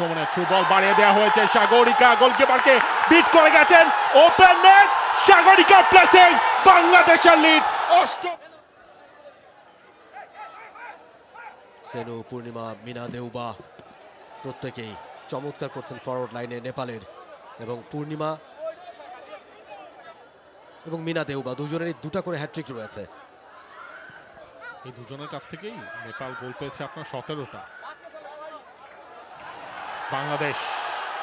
আক্রমণে through ball বাড়িয়ে দেওয়া হয়েছে সাগরিকা গোলকিপারকে বিট করে গেছেন। ওপেন নেট সাগরিকা প্লেসিং বাংলাদেশের লিড অষ্টম সেনু পূর্ণিমা মিনা দেউবা প্রত্যেকেই চমৎকার করছেন ফরওয়ার্ড লাইনে নেপালের এবং পূর্ণিমা এবং মিনা দেউবা দুজনেরই দুটা করে হ্যাট্রিক রয়েছে। এই দুজনের কাছ থেকেই নেপাল গোল পেয়েছে আপনার সতেরোটা। বাংলাদেশ,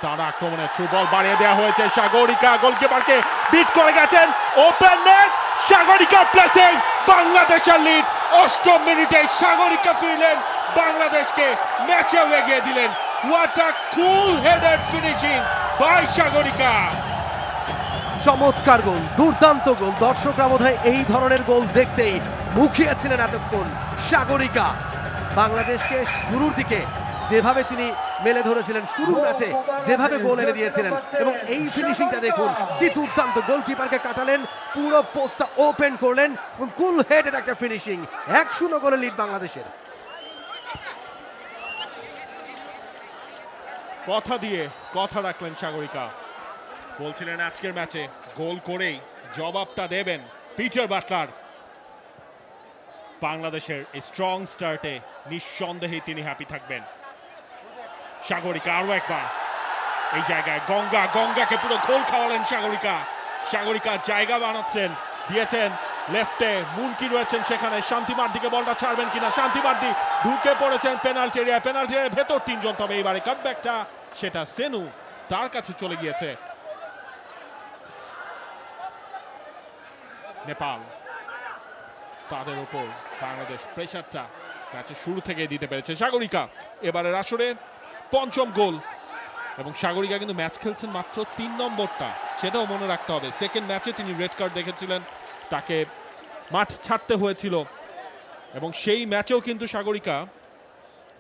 তার আক্রমণে থ্রু বল বাড়িয়ে দেওয়া হয়েছে সাগরিকা গোলকিপারকে বিট করে গেছেন ওপেন নেট সাগরিকা প্লেসিং বাংলাদেশের লিড অষ্টম মিনিটে সাগরিকা ফিরলেন বাংলাদেশকে ম্যাচেও এগিয়ে দিলেন। What a cool headed finishing by Sagarika. চমৎকার গোল দুর্দান্ত গোল দর্শকরা বোধহয় এই ধরনের গোল দেখতেই মুখিয়েছিলেন এতক্ষণ সাগরিকা। বাংলাদেশকে শুরুর দিকে যেভাবে তিনি মেলে ধরেছিলেন শুরুর ম্যাচে, যেভাবে গোল এনে দিয়েছিলেন, এবং এই ফিনিশিংটা দেখুন, কি দুর্দান্ত গোলকিপারকে কাটালেন, পুরো পোস্টটা ওপেন করলেন কুল হেডের একটা ফিনিশিং এক শূন্য গোলে লিড বাংলাদেশের। কথা দিয়ে কথা রাখলেন সাগরিকা। বলছিলেন আজকের ম্যাচে গোল করেই জবাবটা দেবেন পিটার বাটলার। বাংলাদেশের স্ট্রং স্টার্টে নিঃসন্দেহে তিনি হ্যাপি থাকবেন। সাগরিকা, আরও একবার। এই জায়গায় গঙ্গা, গঙ্গাকে পুরো গোল খাওয়ালেন সাগরিকা। সাগরিকা জায়গা বানাচ্ছেন, দিয়েছেন লেফটে, মুনকি রয়েছেন সেখানে। শান্তিমার বলটা ছাড়বেন কিনা? শান্তিমার্দি ঢুকে পড়েছেন পেনাল্টি এরিয়া পেনাল্টি এরিয়ার ভেতর তিনজন, তবে এবারে কাটব্যাকটা সেটা সেনু, তার কাছে চলে গিয়েছে। নেপাল, তাদের উপর বাংলাদেশ প্রেশারটা ম্যাচের শুরু থেকে দিতে পেরেছে সাগরিকা। এবারের আসরে পঞ্চম গোল। এবং সাগরিকা কিন্তু ম্যাচ খেলছেন মাত্র তিন নম্বরটা। সেটাও মনে রাখতে হবে। সেকেন্ড ম্যাচে তিনি রেড কার্ড দেখেছিলেন। তাকে মাঠ ছাড়তে হয়েছিল। এবং সেই ম্যাচেও কিন্তু সাগরিকা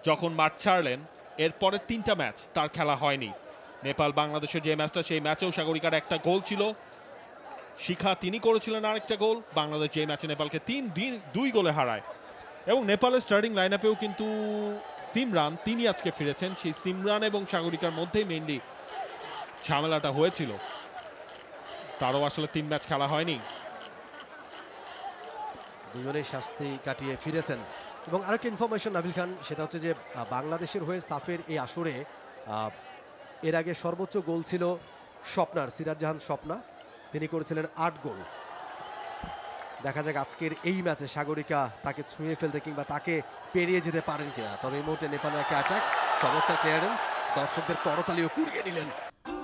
যখন মাঠ ছাড়লেন এরপরে তিনটা ম্যাচ তার খেলা হয়নি। নেপাল বাংলাদেশের যে ম্যাচটা সেই ম্যাচেও সাগরিকার একটা গোল ছিল। শিখা তিনি করেছিলেন আরেকটা গোল। বাংলাদেশ যে ম্যাচে নেপালকে তিন দিন দুই গোলে হারায়। এবং নেপালের স্টার্টিং লাইন আপেও কিন্তু সিমরান তিনি আজকে ফিরেছেন। সেই সিমরান এবং সাগরিকার মধ্যেই মেইনলি ঝামেলাটা হয়েছিল। তারও আসলে তিন ম্যাচ খেলা হয়নি। দুজনেই শাস্তি কাটিয়ে ফিরেছেন। এবং আরেকটা ইনফরমেশন নাবিল খান, সেটা হচ্ছে যে বাংলাদেশের হয়ে সাফের এই আসরে এর আগে সর্বোচ্চ গোল ছিল স্বপ্নার সিরাজ জাহান স্বপ্না। তিনি করেছিলেন আট গোল। দেখা যাক আজকের এই ম্যাচে সাগরিকা তাকে ছুঁয়ে ফেলতে কিংবা তাকে পেরিয়ে যেতে পারেন কিনা তবে এই মুহূর্তে নেপালের একটা অ্যাটাক চমৎকার ক্লিয়ারেন্স দর্শকদের করতালিও কুড়িয়ে নিলেন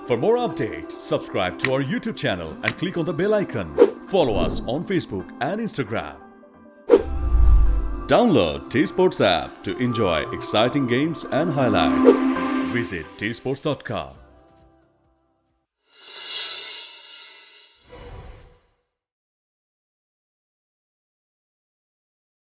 For more updates, subscribe to our YouTube channel and click on the bell icon. Follow us on Facebook and Instagram. Download T Sports app to enjoy exciting games and highlights. Visit tsports.com.